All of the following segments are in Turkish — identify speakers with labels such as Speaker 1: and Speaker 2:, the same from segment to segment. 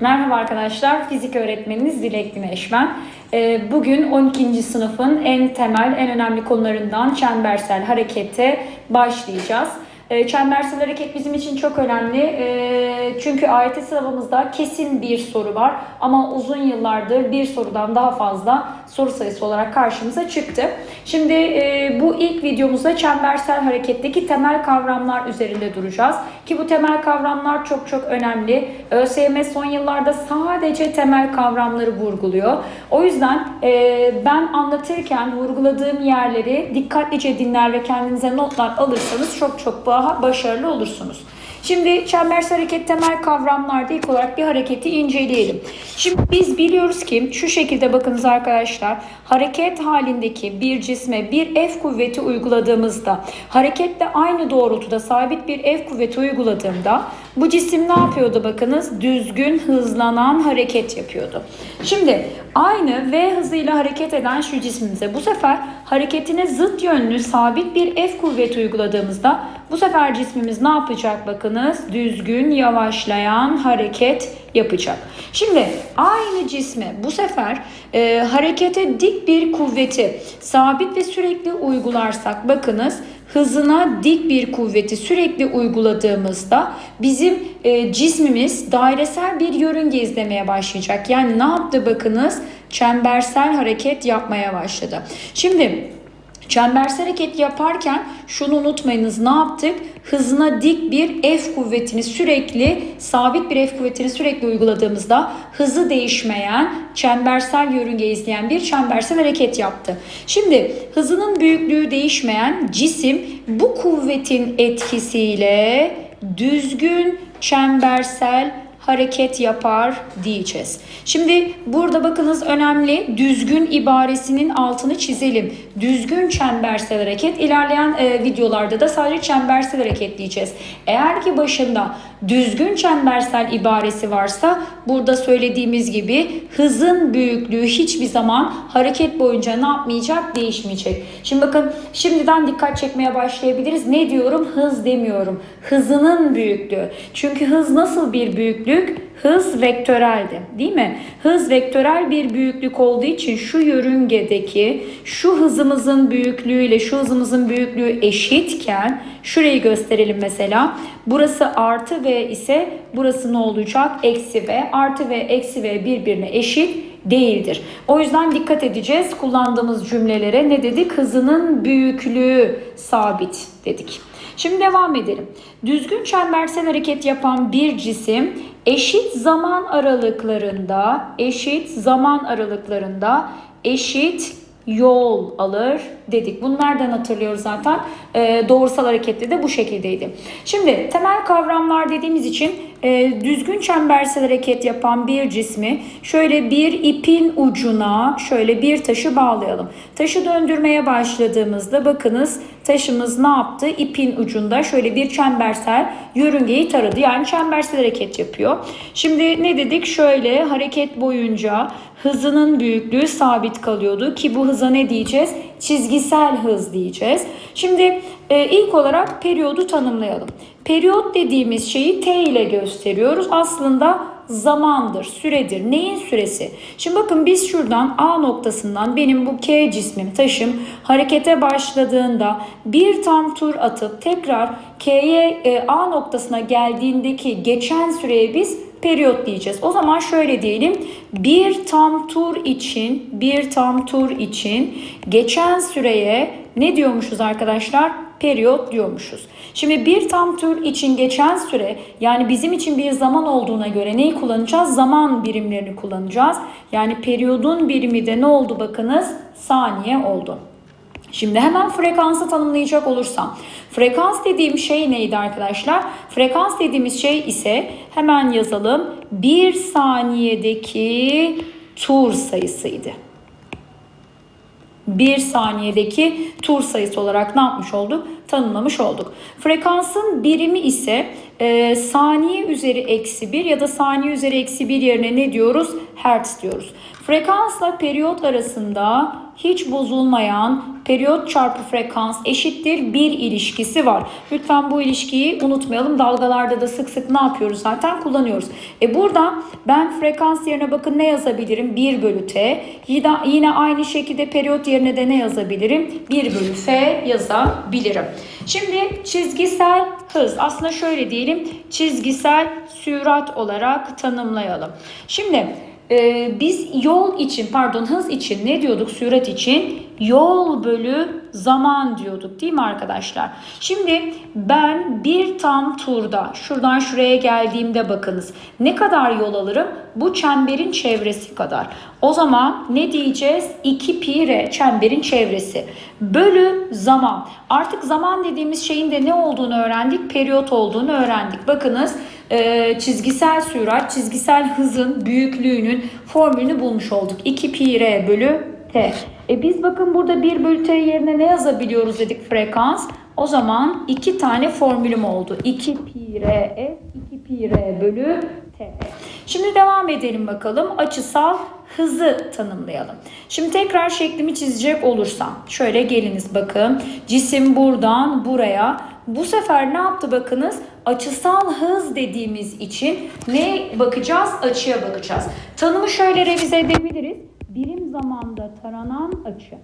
Speaker 1: Merhaba arkadaşlar, fizik öğretmeniniz Dilek Güneş ben. Ee, Bugün 12. sınıfın en temel, en önemli konularından çembersel harekete başlayacağız. Çembersel hareket bizim için çok önemli Ee, çünkü AYT sınavımızda kesin bir soru var ama uzun yıllardır bir sorudan daha fazla soru sayısı olarak karşımıza çıktı. Şimdi e, bu ilk videomuzda çembersel hareketteki temel kavramlar üzerinde duracağız ki bu temel kavramlar çok çok önemli. ÖSYM son yıllarda sadece temel kavramları vurguluyor. O yüzden e, ben anlatırken vurguladığım yerleri dikkatlice dinler ve kendinize notlar alırsanız çok çok daha başarılı olursunuz. Şimdi çembersel hareket temel kavramlarda ilk olarak bir hareketi inceleyelim. Şimdi biz biliyoruz ki şu şekilde bakınız arkadaşlar hareket halindeki bir cisme bir F kuvveti uyguladığımızda hareketle aynı doğrultuda sabit bir F kuvveti uyguladığımda bu cisim ne yapıyordu bakınız düzgün hızlanan hareket yapıyordu. Şimdi aynı V hızıyla hareket eden şu cismimize bu sefer hareketine zıt yönlü sabit bir F kuvveti uyguladığımızda bu sefer cismimiz ne yapacak bakınız? Düzgün yavaşlayan hareket yapacak. Şimdi aynı cisme bu sefer e, harekete dik bir kuvveti sabit ve sürekli uygularsak bakınız hızına dik bir kuvveti sürekli uyguladığımızda bizim e, cismimiz dairesel bir yörünge izlemeye başlayacak. Yani ne yaptı bakınız? Çembersel hareket yapmaya başladı. Şimdi Çembersel hareket yaparken şunu unutmayınız ne yaptık? Hızına dik bir F kuvvetini sürekli sabit bir F kuvvetini sürekli uyguladığımızda hızı değişmeyen çembersel yörünge izleyen bir çembersel hareket yaptı. Şimdi hızının büyüklüğü değişmeyen cisim bu kuvvetin etkisiyle düzgün çembersel hareket yapar diyeceğiz. Şimdi burada bakınız önemli düzgün ibaresinin altını çizelim. Düzgün çembersel hareket ilerleyen e, videolarda da sadece çembersel hareket diyeceğiz. Eğer ki başında düzgün çembersel ibaresi varsa burada söylediğimiz gibi hızın büyüklüğü hiçbir zaman hareket boyunca ne yapmayacak? Değişmeyecek. Şimdi bakın şimdiden dikkat çekmeye başlayabiliriz. Ne diyorum? Hız demiyorum. Hızının büyüklüğü. Çünkü hız nasıl bir büyüklük? Hız vektöreldi değil mi? Hız vektörel bir büyüklük olduğu için şu yörüngedeki şu hızımızın büyüklüğüyle şu hızımızın büyüklüğü eşitken şurayı gösterelim mesela. Burası artı V ise burası ne olacak? Eksi V. Artı V eksi V birbirine eşit değildir. O yüzden dikkat edeceğiz kullandığımız cümlelere ne dedik? Hızının büyüklüğü sabit dedik. Şimdi devam edelim. Düzgün çembersel hareket yapan bir cisim eşit zaman aralıklarında, eşit zaman aralıklarında eşit yol alır dedik. Bunu nereden hatırlıyoruz zaten? Ee, doğrusal harekette de bu şekildeydi. Şimdi temel kavramlar dediğimiz için e, düzgün çembersel hareket yapan bir cismi şöyle bir ipin ucuna şöyle bir taşı bağlayalım. Taşı döndürmeye başladığımızda bakınız taşımız ne yaptı? İpin ucunda şöyle bir çembersel yörüngeyi taradı. Yani çembersel hareket yapıyor. Şimdi ne dedik? Şöyle hareket boyunca hızının büyüklüğü sabit kalıyordu ki bu hıza ne diyeceğiz? Çizgisel hız diyeceğiz. Şimdi e, ilk olarak periyodu tanımlayalım. Periyot dediğimiz şeyi T ile gösteriyoruz. Aslında zamandır, süredir. Neyin süresi? Şimdi bakın biz şuradan A noktasından benim bu K cismim, taşım harekete başladığında bir tam tur atıp tekrar K'ye e, A noktasına geldiğindeki geçen süreye biz periyot diyeceğiz. O zaman şöyle diyelim. Bir tam tur için, bir tam tur için geçen süreye ne diyormuşuz arkadaşlar? Periyot diyormuşuz. Şimdi bir tam tur için geçen süre yani bizim için bir zaman olduğuna göre neyi kullanacağız? Zaman birimlerini kullanacağız. Yani periyodun birimi de ne oldu bakınız? Saniye oldu. Şimdi hemen frekansı tanımlayacak olursam. Frekans dediğim şey neydi arkadaşlar? Frekans dediğimiz şey ise hemen yazalım. Bir saniyedeki tur sayısıydı. Bir saniyedeki tur sayısı olarak ne yapmış olduk? Tanımlamış olduk. Frekansın birimi ise e, saniye üzeri eksi 1 ya da saniye üzeri eksi 1 yerine ne diyoruz? Hertz diyoruz. Frekansla periyot arasında hiç bozulmayan periyot çarpı frekans eşittir bir ilişkisi var. Lütfen bu ilişkiyi unutmayalım. Dalgalarda da sık sık ne yapıyoruz zaten kullanıyoruz. E burada ben frekans yerine bakın ne yazabilirim? 1 bölü t. Yine, aynı şekilde periyot yerine de ne yazabilirim? 1 bölü f yazabilirim. Şimdi çizgisel hız aslında şöyle diyelim çizgisel sürat olarak tanımlayalım. Şimdi ee, biz yol için pardon hız için ne diyorduk sürat için yol bölü zaman diyorduk değil mi arkadaşlar? Şimdi ben bir tam turda şuradan şuraya geldiğimde bakınız ne kadar yol alırım? Bu çemberin çevresi kadar. O zaman ne diyeceğiz? 2 pi r çemberin çevresi bölü zaman. Artık zaman dediğimiz şeyin de ne olduğunu öğrendik? Periyot olduğunu öğrendik. Bakınız e, çizgisel sürat, çizgisel hızın büyüklüğünün formülünü bulmuş olduk. 2 pi r bölü t. E biz bakın burada 1 bölü yerine ne yazabiliyoruz dedik frekans. O zaman iki tane formülüm oldu. 2 pi r f, 2 pi r bölü t. Şimdi devam edelim bakalım. Açısal hızı tanımlayalım. Şimdi tekrar şeklimi çizecek olursam. Şöyle geliniz bakın. Cisim buradan buraya. Bu sefer ne yaptı bakınız? Açısal hız dediğimiz için ne bakacağız? Açıya bakacağız. Tanımı şöyle revize edebiliriz. Zamanda taranan açı.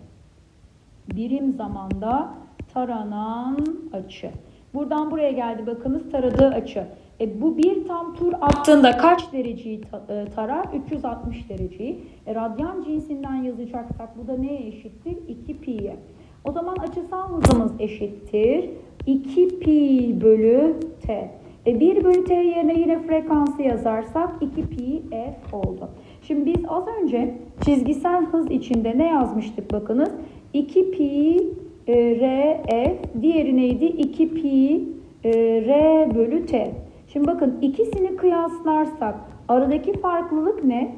Speaker 1: Birim zamanda taranan açı. Buradan buraya geldi bakınız taradığı açı. E, bu bir tam tur attığında kaç dereceyi e, tarar? 360 dereceyi. E, radyan cinsinden yazacaksak bu da neye eşittir? 2 pi'ye. O zaman açısal hızımız eşittir. 2 pi bölü t. E 1 bölü t yerine yine frekansı yazarsak 2 pi f oldu. Şimdi biz az önce çizgisel hız içinde ne yazmıştık bakınız? 2 pi e, r f diğeri neydi? 2 pi e, r bölü t. Şimdi bakın ikisini kıyaslarsak aradaki farklılık ne?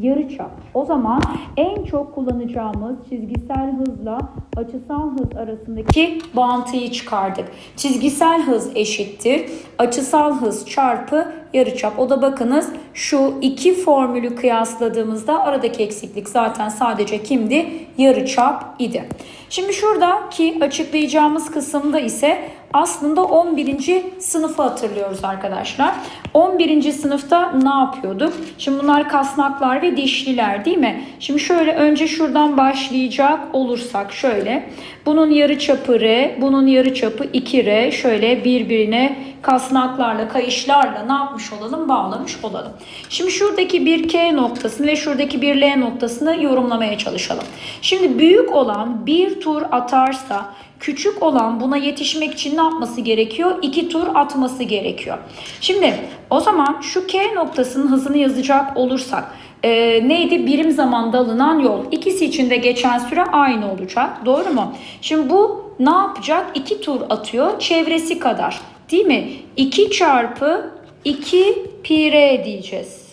Speaker 1: yarıçap. O zaman en çok kullanacağımız çizgisel hızla açısal hız arasındaki bağıntıyı çıkardık. Çizgisel hız eşittir. Açısal hız çarpı yarıçap. O da bakınız şu iki formülü kıyasladığımızda aradaki eksiklik zaten sadece kimdi? Yarıçap idi. Şimdi şuradaki açıklayacağımız kısımda ise aslında 11. sınıfı hatırlıyoruz arkadaşlar. 11. sınıfta ne yapıyorduk? Şimdi bunlar kasnaklar ve dişliler değil mi? Şimdi şöyle önce şuradan başlayacak olursak şöyle. Bunun yarı çapı R, bunun yarı çapı 2R. Şöyle birbirine kasnaklarla, kayışlarla ne yapmış olalım? Bağlamış olalım. Şimdi şuradaki bir K noktasını ve şuradaki bir L noktasını yorumlamaya çalışalım. Şimdi büyük olan bir tur atarsa küçük olan buna yetişmek için ne yapması gerekiyor? İki tur atması gerekiyor. Şimdi o zaman şu K noktasının hızını yazacak olursak e, neydi? Birim zamanda alınan yol. İkisi için de geçen süre aynı olacak. Doğru mu? Şimdi bu ne yapacak? İki tur atıyor. Çevresi kadar. Değil mi? 2 çarpı 2 pi r diyeceğiz.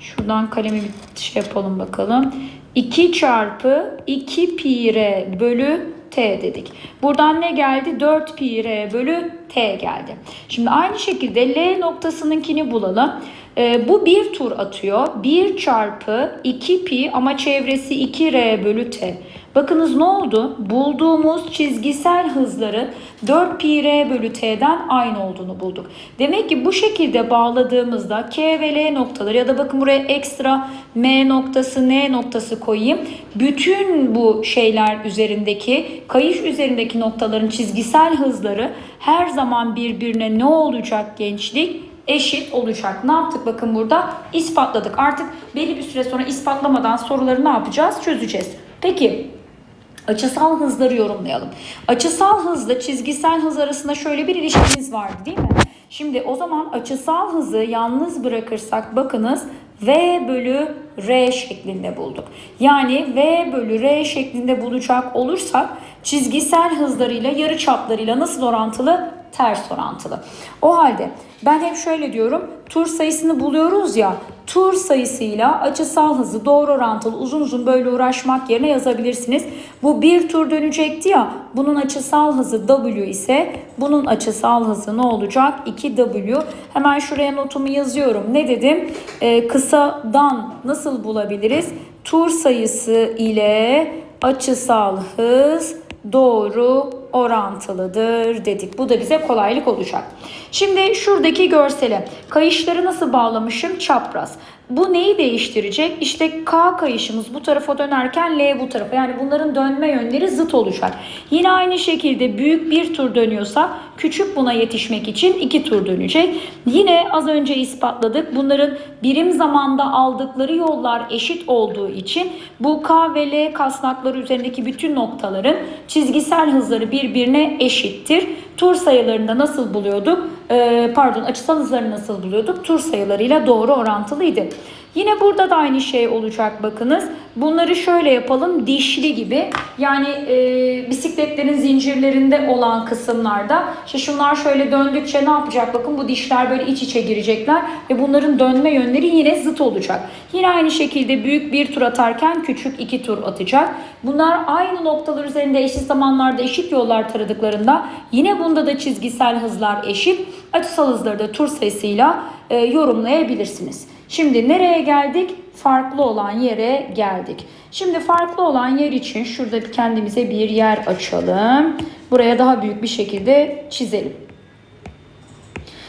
Speaker 1: Şuradan kalemi bir şey yapalım bakalım. 2 çarpı 2 pi r bölü t dedik. Buradan ne geldi? 4 pi r bölü t geldi. Şimdi aynı şekilde L noktasınınkini bulalım. Ee, bu bir tur atıyor. 1 çarpı 2 pi ama çevresi 2 r bölü t. Bakınız ne oldu? Bulduğumuz çizgisel hızları 4 pi r bölü t'den aynı olduğunu bulduk. Demek ki bu şekilde bağladığımızda K ve L noktaları ya da bakın buraya ekstra M noktası N noktası koyayım. Bütün bu şeyler üzerindeki kayış üzerindeki noktaların çizgisel hızları her zaman birbirine ne olacak gençlik? eşit olacak. Ne yaptık bakın burada? İspatladık. Artık belli bir süre sonra ispatlamadan soruları ne yapacağız? Çözeceğiz. Peki Açısal hızları yorumlayalım. Açısal hızla çizgisel hız arasında şöyle bir ilişkimiz vardı değil mi? Şimdi o zaman açısal hızı yalnız bırakırsak bakınız V bölü R şeklinde bulduk. Yani V bölü R şeklinde bulacak olursak çizgisel hızlarıyla yarı çaplarıyla nasıl orantılı? Ters orantılı. O halde ben hep şöyle diyorum tur sayısını buluyoruz ya tur sayısıyla açısal hızı doğru orantılı uzun uzun böyle uğraşmak yerine yazabilirsiniz. Bu bir tur dönecekti ya bunun açısal hızı W ise bunun açısal hızı ne olacak? 2W. Hemen şuraya notumu yazıyorum. Ne dedim? Ee, kısadan nasıl bulabiliriz? Tur sayısı ile açısal hız doğru orantılıdır dedik. Bu da bize kolaylık olacak. Şimdi şuradaki görsele kayışları nasıl bağlamışım? Çapraz. Bu neyi değiştirecek? İşte K kayışımız bu tarafa dönerken L bu tarafa. Yani bunların dönme yönleri zıt olacak. Yine aynı şekilde büyük bir tur dönüyorsa küçük buna yetişmek için iki tur dönecek. Yine az önce ispatladık. Bunların birim zamanda aldıkları yollar eşit olduğu için bu K ve L kasnakları üzerindeki bütün noktaların çizgisel hızları birbirine eşittir. Tur sayılarında nasıl buluyorduk? Ee, pardon açısal hızlarını nasıl buluyorduk? Tur sayılarıyla doğru orantılıydı. Yine burada da aynı şey olacak bakınız. Bunları şöyle yapalım dişli gibi. Yani e, bisikletlerin zincirlerinde olan kısımlarda işte şunlar şöyle döndükçe ne yapacak? Bakın bu dişler böyle iç içe girecekler ve bunların dönme yönleri yine zıt olacak. Yine aynı şekilde büyük bir tur atarken küçük iki tur atacak. Bunlar aynı noktalar üzerinde eşit zamanlarda eşit yollar taradıklarında yine bunda da çizgisel hızlar eşit. Açısal hızları da tur sayısıyla e, yorumlayabilirsiniz. Şimdi nereye geldik? Farklı olan yere geldik. Şimdi farklı olan yer için şurada kendimize bir yer açalım. Buraya daha büyük bir şekilde çizelim.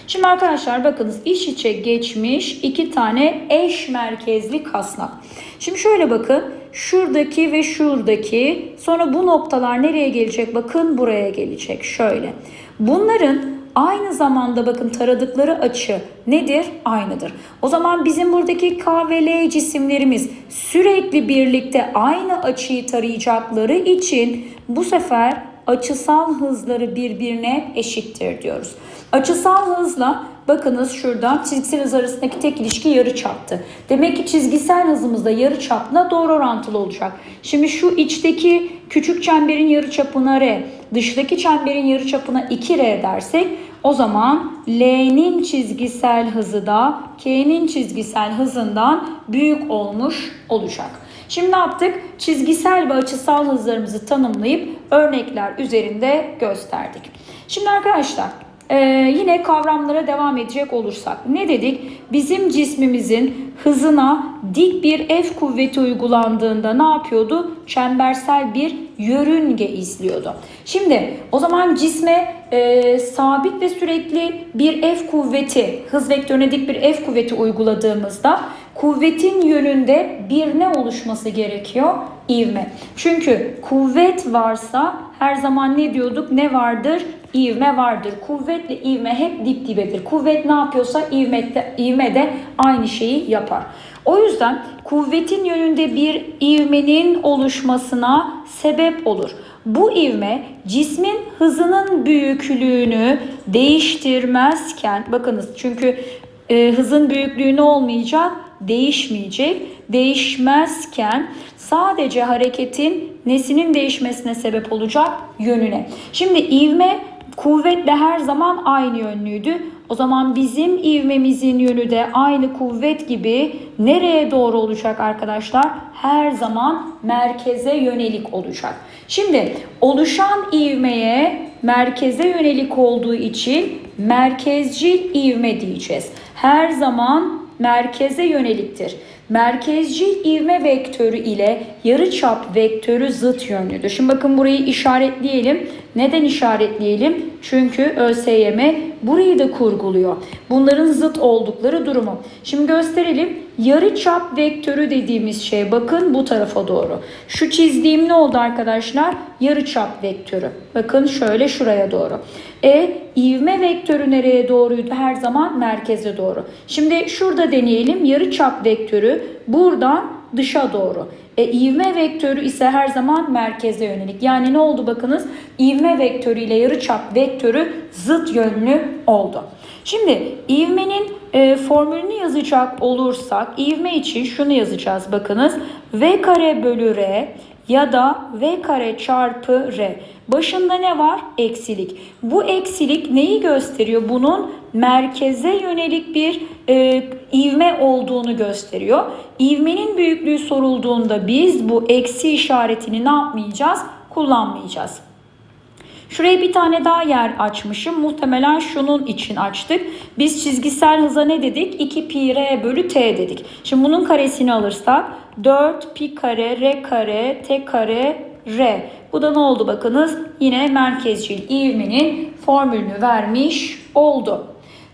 Speaker 1: Şimdi arkadaşlar bakınız iç içe geçmiş iki tane eş merkezli kasnak. Şimdi şöyle bakın şuradaki ve şuradaki sonra bu noktalar nereye gelecek bakın buraya gelecek şöyle. Bunların aynı zamanda bakın taradıkları açı nedir? Aynıdır. O zaman bizim buradaki K ve L cisimlerimiz sürekli birlikte aynı açıyı tarayacakları için bu sefer açısal hızları birbirine eşittir diyoruz. Açısal hızla bakınız şurada çizgisel hız arasındaki tek ilişki yarı çaptı. Demek ki çizgisel hızımız da yarı çapla doğru orantılı olacak. Şimdi şu içteki küçük çemberin yarı çapına r, dıştaki çemberin yarı çapına 2r dersek o zaman L'nin çizgisel hızı da K'nin çizgisel hızından büyük olmuş olacak. Şimdi ne yaptık? Çizgisel ve açısal hızlarımızı tanımlayıp örnekler üzerinde gösterdik. Şimdi arkadaşlar ee, yine kavramlara devam edecek olursak ne dedik? Bizim cismimizin hızına dik bir F kuvveti uygulandığında ne yapıyordu? Çembersel bir yörünge izliyordu. Şimdi o zaman cisme e, sabit ve sürekli bir F kuvveti, hız vektörüne dik bir F kuvveti uyguladığımızda kuvvetin yönünde bir ne oluşması gerekiyor? İvme. Çünkü kuvvet varsa her zaman ne diyorduk? Ne vardır? İvme vardır. Kuvvetle ivme hep dip dibedir. Kuvvet ne yapıyorsa ivme de, ivme de aynı şeyi yapar. O yüzden kuvvetin yönünde bir ivmenin oluşmasına sebep olur. Bu ivme cismin hızının büyüklüğünü değiştirmezken bakınız çünkü e, hızın büyüklüğü ne olmayacak? Değişmeyecek. Değişmezken sadece hareketin nesinin değişmesine sebep olacak yönüne. Şimdi ivme kuvvetle her zaman aynı yönlüydü. O zaman bizim ivmemizin yönü de aynı kuvvet gibi nereye doğru olacak arkadaşlar? Her zaman merkeze yönelik olacak. Şimdi oluşan ivmeye merkeze yönelik olduğu için merkezcil ivme diyeceğiz. Her zaman merkeze yöneliktir. Merkezcil ivme vektörü ile yarıçap vektörü zıt yönlüdür. Şimdi bakın burayı işaretleyelim. Neden işaretleyelim? Çünkü ÖSYM burayı da kurguluyor. Bunların zıt oldukları durumu. Şimdi gösterelim. Yarıçap vektörü dediğimiz şey bakın bu tarafa doğru. Şu çizdiğim ne oldu arkadaşlar? Yarıçap vektörü. Bakın şöyle şuraya doğru. E ivme vektörü nereye doğruydu? Her zaman merkeze doğru. Şimdi şurada deneyelim. Yarıçap vektörü buradan dışa doğru. E, ivme vektörü ise her zaman merkeze yönelik. Yani ne oldu bakınız? İvme vektörü ile yarıçap vektörü zıt yönlü oldu. Şimdi ivmenin e, formülünü yazacak olursak ivme için şunu yazacağız bakınız. V kare bölü R ya da V kare çarpı R. Başında ne var? Eksilik. Bu eksilik neyi gösteriyor? Bunun merkeze yönelik bir e, ivme olduğunu gösteriyor. İvmenin büyüklüğü sorulduğunda biz bu eksi işaretini ne yapmayacağız? Kullanmayacağız. Şuraya bir tane daha yer açmışım. Muhtemelen şunun için açtık. Biz çizgisel hıza ne dedik? 2 pi r bölü t dedik. Şimdi bunun karesini alırsak 4 pi kare r kare t kare r. Bu da ne oldu bakınız? Yine merkezcil ivmenin formülünü vermiş oldu.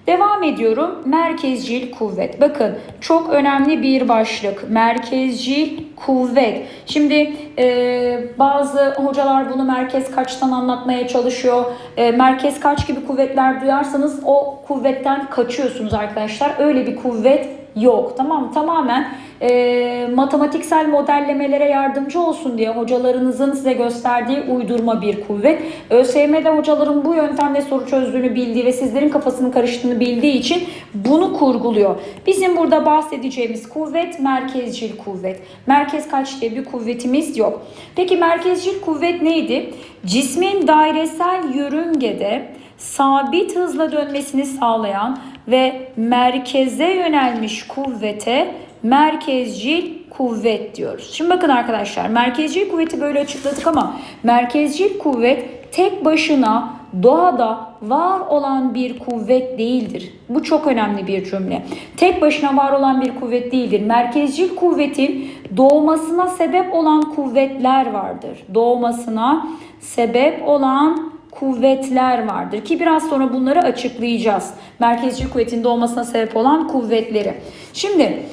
Speaker 1: Devam ediyorum. Merkezcil kuvvet. Bakın çok önemli bir başlık. Merkezcil kuvvet. Şimdi e, bazı hocalar bunu merkez kaçtan anlatmaya çalışıyor. E, merkez kaç gibi kuvvetler duyarsanız o kuvvetten kaçıyorsunuz arkadaşlar. Öyle bir kuvvet yok. Tamam? Tamamen e, matematiksel modellemelere yardımcı olsun diye hocalarınızın size gösterdiği uydurma bir kuvvet. ÖSYM'de hocaların bu yöntemle soru çözdüğünü bildiği ve sizlerin kafasının karıştığını bildiği için bunu kurguluyor. Bizim burada bahsedeceğimiz kuvvet merkezcil kuvvet. Merkez kaç diye bir kuvvetimiz yok. Peki merkezcil kuvvet neydi? Cismin dairesel yörüngede sabit hızla dönmesini sağlayan ve merkeze yönelmiş kuvvete merkezcil kuvvet diyoruz. Şimdi bakın arkadaşlar merkezcil kuvveti böyle açıkladık ama merkezcil kuvvet tek başına doğada var olan bir kuvvet değildir. Bu çok önemli bir cümle. Tek başına var olan bir kuvvet değildir. Merkezcil kuvvetin doğmasına sebep olan kuvvetler vardır. Doğmasına sebep olan kuvvetler vardır ki biraz sonra bunları açıklayacağız. Merkezcil kuvvetin doğmasına sebep olan kuvvetleri. Şimdi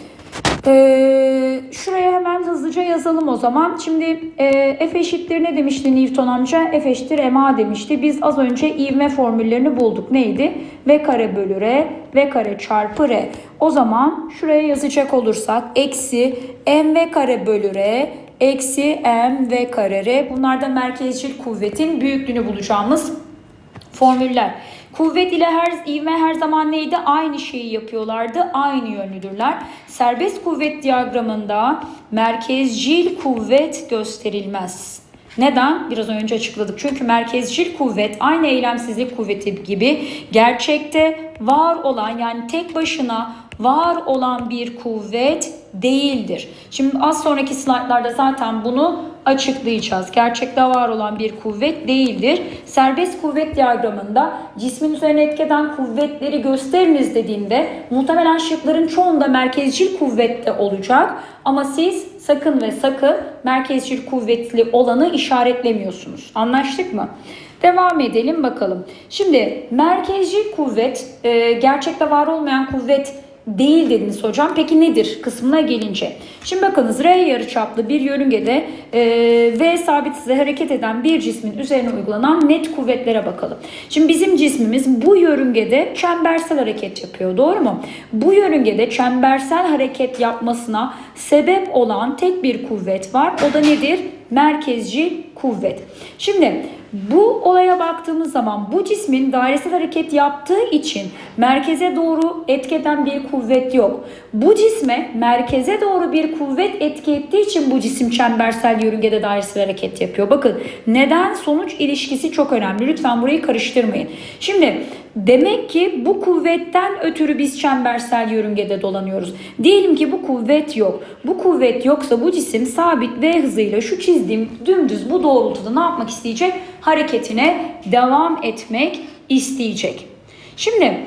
Speaker 1: ee, şuraya hemen hızlıca yazalım o zaman. Şimdi e, F eşittir ne demişti Newton amca? F eşittir ma demişti. Biz az önce ivme formüllerini bulduk. Neydi? V kare bölü R, V kare çarpı R. O zaman şuraya yazacak olursak eksi mv kare bölü R eksi mv kare R. Bunlar da merkezcil kuvvetin büyüklüğünü bulacağımız formüller. Kuvvet ile her ivme her zaman neydi? Aynı şeyi yapıyorlardı. Aynı yönlüdürler. Serbest kuvvet diyagramında merkezcil kuvvet gösterilmez. Neden? Biraz önce açıkladık. Çünkü merkezcil kuvvet aynı eylemsizlik kuvveti gibi gerçekte var olan yani tek başına var olan bir kuvvet değildir. Şimdi az sonraki slaytlarda zaten bunu açıklayacağız. Gerçekte var olan bir kuvvet değildir. Serbest kuvvet diyagramında cismin üzerine etkeden kuvvetleri gösteriniz dediğinde muhtemelen şıkların çoğunda merkezcil kuvvette olacak. Ama siz sakın ve sakın merkezcil kuvvetli olanı işaretlemiyorsunuz. Anlaştık mı? Devam edelim bakalım. Şimdi merkezcil kuvvet e, gerçekte var olmayan kuvvet değil dediniz hocam. Peki nedir kısmına gelince. Şimdi bakınız R yarıçaplı bir yörüngede e, V sabit hızla hareket eden bir cismin üzerine uygulanan net kuvvetlere bakalım. Şimdi bizim cismimiz bu yörüngede çembersel hareket yapıyor. Doğru mu? Bu yörüngede çembersel hareket yapmasına sebep olan tek bir kuvvet var. O da nedir? Merkezci kuvvet. Şimdi bu olaya baktığımız zaman bu cismin dairesel hareket yaptığı için merkeze doğru etkeden bir kuvvet yok. Bu cisme merkeze doğru bir kuvvet etki ettiği için bu cisim çembersel yörüngede dairesel hareket yapıyor. Bakın neden sonuç ilişkisi çok önemli. Lütfen burayı karıştırmayın. Şimdi demek ki bu kuvvetten ötürü biz çembersel yörüngede dolanıyoruz. Diyelim ki bu kuvvet yok. Bu kuvvet yoksa bu cisim sabit v hızıyla şu çizdiğim dümdüz bu doğrultuda ne yapmak isteyecek? Hareketine devam etmek isteyecek. Şimdi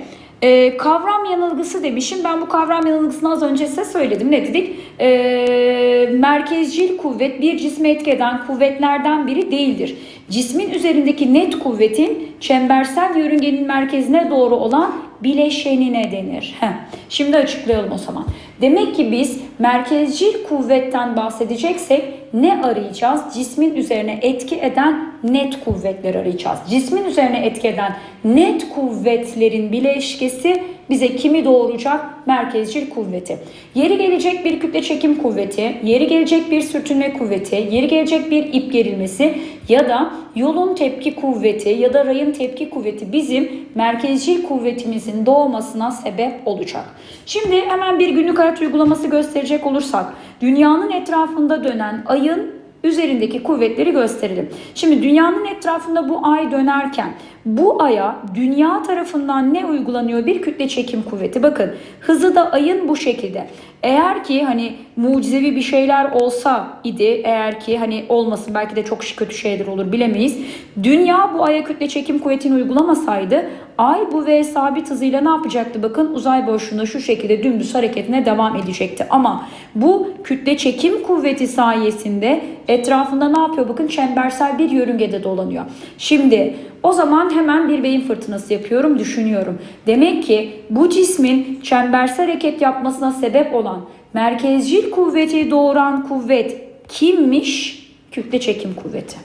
Speaker 1: e, kavram yanılgısı demişim. Ben bu kavram yanılgısını az önce size söyledim. Ne dedik? E, merkezcil kuvvet bir cisme etki kuvvetlerden biri değildir. Cismin üzerindeki net kuvvetin çembersel yörüngenin merkezine doğru olan bileşenine denir. Heh. Şimdi açıklayalım o zaman. Demek ki biz merkezcil kuvvetten bahsedeceksek ne arayacağız? Cismin üzerine etki eden net kuvvetler arayacağız. Cismin üzerine etki eden net kuvvetlerin bileşkesi bize kimi doğuracak? Merkezcil kuvveti. Yeri gelecek bir kütle çekim kuvveti, yeri gelecek bir sürtünme kuvveti, yeri gelecek bir ip gerilmesi ya da yolun tepki kuvveti ya da rayın tepki kuvveti bizim merkezcil kuvvetimizin doğmasına sebep olacak. Şimdi hemen bir günlük hayat uygulaması gösterecek olursak dünyanın etrafında dönen ayın üzerindeki kuvvetleri gösterelim. Şimdi dünyanın etrafında bu ay dönerken bu aya dünya tarafından ne uygulanıyor? Bir kütle çekim kuvveti. Bakın hızı da ayın bu şekilde. Eğer ki hani mucizevi bir şeyler olsa idi eğer ki hani olmasın belki de çok kötü şeyler olur bilemeyiz. Dünya bu aya kütle çekim kuvvetini uygulamasaydı ay bu V sabit hızıyla ne yapacaktı? Bakın uzay boşluğunda şu şekilde dümdüz hareketine devam edecekti. Ama bu kütle çekim kuvveti sayesinde etrafında ne yapıyor? Bakın çembersel bir yörüngede dolanıyor. Şimdi o zaman hemen bir beyin fırtınası yapıyorum, düşünüyorum. Demek ki bu cismin çembersel hareket yapmasına sebep olan merkezcil kuvveti doğuran kuvvet kimmiş? Kütle çekim kuvveti.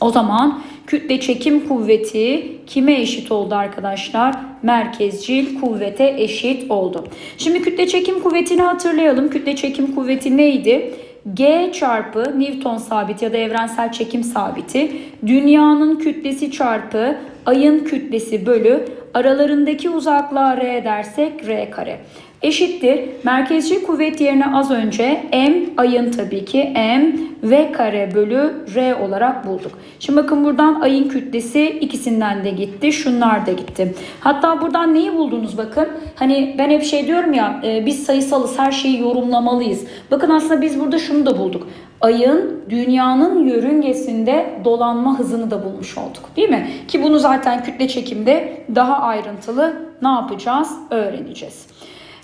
Speaker 1: O zaman kütle çekim kuvveti kime eşit oldu arkadaşlar? Merkezcil kuvvete eşit oldu. Şimdi kütle çekim kuvvetini hatırlayalım. Kütle çekim kuvveti neydi? G çarpı Newton sabiti ya da evrensel çekim sabiti dünyanın kütlesi çarpı ayın kütlesi bölü aralarındaki uzaklığa r dersek r kare eşittir. Merkezci kuvvet yerine az önce m ayın tabii ki m v kare bölü r olarak bulduk. Şimdi bakın buradan ayın kütlesi ikisinden de gitti. Şunlar da gitti. Hatta buradan neyi buldunuz bakın. Hani ben hep şey diyorum ya e, biz sayısalız her şeyi yorumlamalıyız. Bakın aslında biz burada şunu da bulduk. Ayın dünyanın yörüngesinde dolanma hızını da bulmuş olduk. Değil mi? Ki bunu zaten kütle çekimde daha ayrıntılı ne yapacağız? Öğreneceğiz.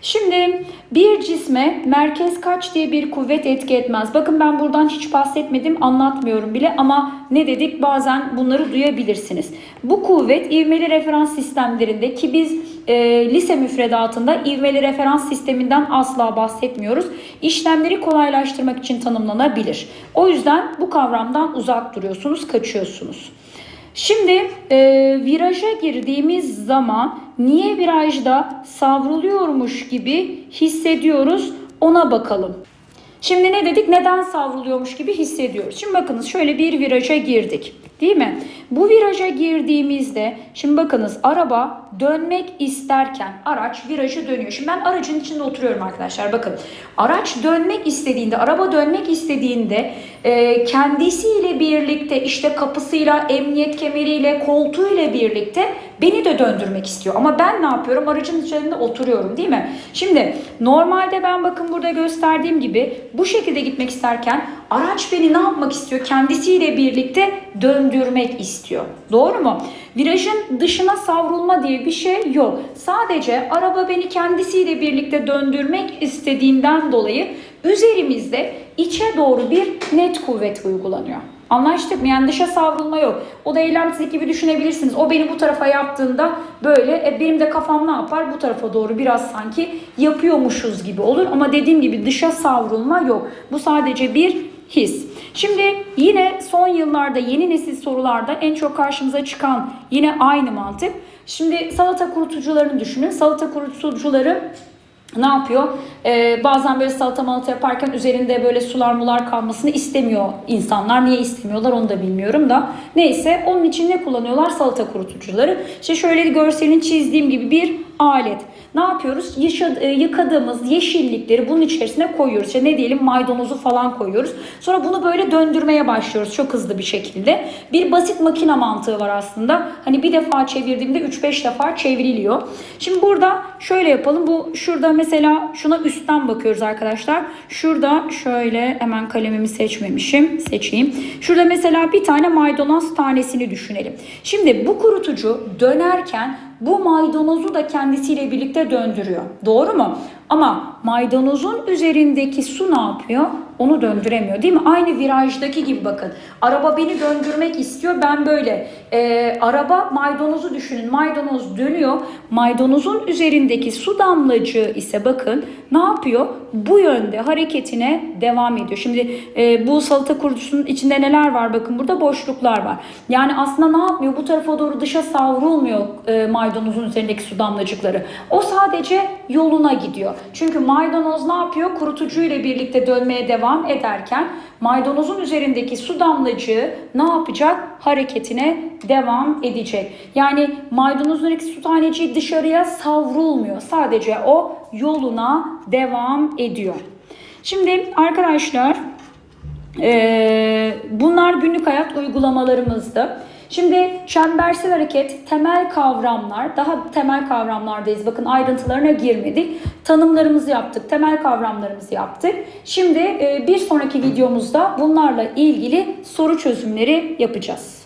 Speaker 1: Şimdi bir cisme merkez kaç diye bir kuvvet etki etmez. Bakın ben buradan hiç bahsetmedim, anlatmıyorum bile ama ne dedik bazen bunları duyabilirsiniz. Bu kuvvet ivmeli referans sistemlerinde ki biz e, lise müfredatında ivmeli referans sisteminden asla bahsetmiyoruz. İşlemleri kolaylaştırmak için tanımlanabilir. O yüzden bu kavramdan uzak duruyorsunuz, kaçıyorsunuz. Şimdi e, viraja girdiğimiz zaman niye virajda savruluyormuş gibi hissediyoruz ona bakalım. Şimdi ne dedik? Neden savruluyormuş gibi hissediyoruz. Şimdi bakınız şöyle bir viraja girdik. Değil mi? Bu viraja girdiğimizde şimdi bakınız araba dönmek isterken araç virajı dönüyor. Şimdi ben aracın içinde oturuyorum arkadaşlar. Bakın araç dönmek istediğinde, araba dönmek istediğinde e, kendisiyle birlikte işte kapısıyla, emniyet kemeriyle, koltuğuyla birlikte beni de döndürmek istiyor. Ama ben ne yapıyorum? Aracın içinde oturuyorum değil mi? Şimdi normalde ben bakın burada gösterdiğim gibi bu şekilde gitmek isterken araç beni ne yapmak istiyor? Kendisiyle birlikte döndürmek istiyor. Doğru mu? Virajın dışına savrulma diye bir şey yok. Sadece araba beni kendisiyle birlikte döndürmek istediğinden dolayı üzerimizde içe doğru bir net kuvvet uygulanıyor. Anlaştık mı? Yani dışa savrulma yok. O da eylemsizlik gibi düşünebilirsiniz. O beni bu tarafa yaptığında böyle e, benim de kafam ne yapar? Bu tarafa doğru biraz sanki yapıyormuşuz gibi olur. Ama dediğim gibi dışa savrulma yok. Bu sadece bir his. Şimdi yine son yıllarda yeni nesil sorularda en çok karşımıza çıkan yine aynı mantık. Şimdi salata kurutucularını düşünün. Salata kurutucuları ne yapıyor? Ee, bazen böyle salata malata yaparken üzerinde böyle sular mular kalmasını istemiyor insanlar. Niye istemiyorlar onu da bilmiyorum da. Neyse onun için ne kullanıyorlar? Salata kurutucuları. İşte şöyle görselini çizdiğim gibi bir alet. Ne yapıyoruz? Yaşad, e, yıkadığımız yeşillikleri bunun içerisine koyuyoruz. İşte ne diyelim maydanozu falan koyuyoruz. Sonra bunu böyle döndürmeye başlıyoruz çok hızlı bir şekilde. Bir basit makine mantığı var aslında. Hani bir defa çevirdiğimde 3-5 defa çevriliyor. Şimdi burada şöyle yapalım. Bu şurada mesela şuna üstten bakıyoruz arkadaşlar. Şurada şöyle hemen kalemimi seçmemişim. Seçeyim. Şurada mesela bir tane maydanoz tanesini düşünelim. Şimdi bu kurutucu dönerken bu maydanozu da kendisiyle birlikte döndürüyor. Doğru mu? Ama maydanozun üzerindeki su ne yapıyor? Onu döndüremiyor değil mi? Aynı virajdaki gibi bakın. Araba beni döndürmek istiyor. Ben böyle. Ee, araba maydanozu düşünün. Maydanoz dönüyor. Maydanozun üzerindeki su damlacığı ise bakın ne yapıyor? Bu yönde hareketine devam ediyor. Şimdi e, bu salata kurucusunun içinde neler var? Bakın burada boşluklar var. Yani aslında ne yapmıyor? Bu tarafa doğru dışa savrulmuyor e, maydanozun üzerindeki su damlacıkları. O sadece yoluna gidiyor. Çünkü maydanoz ne yapıyor? Kurutucu ile birlikte dönmeye devam ederken maydanozun üzerindeki su damlacığı ne yapacak? Hareketine devam edecek. Yani maydanozun üzerindeki su taneciği dışarıya savrulmuyor. Sadece o yoluna devam ediyor. Şimdi arkadaşlar Ee, bunlar günlük hayat uygulamalarımızdı. Şimdi çembersel hareket temel kavramlar, daha temel kavramlardayız. Bakın ayrıntılarına girmedik. Tanımlarımızı yaptık, temel kavramlarımızı yaptık. Şimdi e, bir sonraki videomuzda bunlarla ilgili soru çözümleri yapacağız.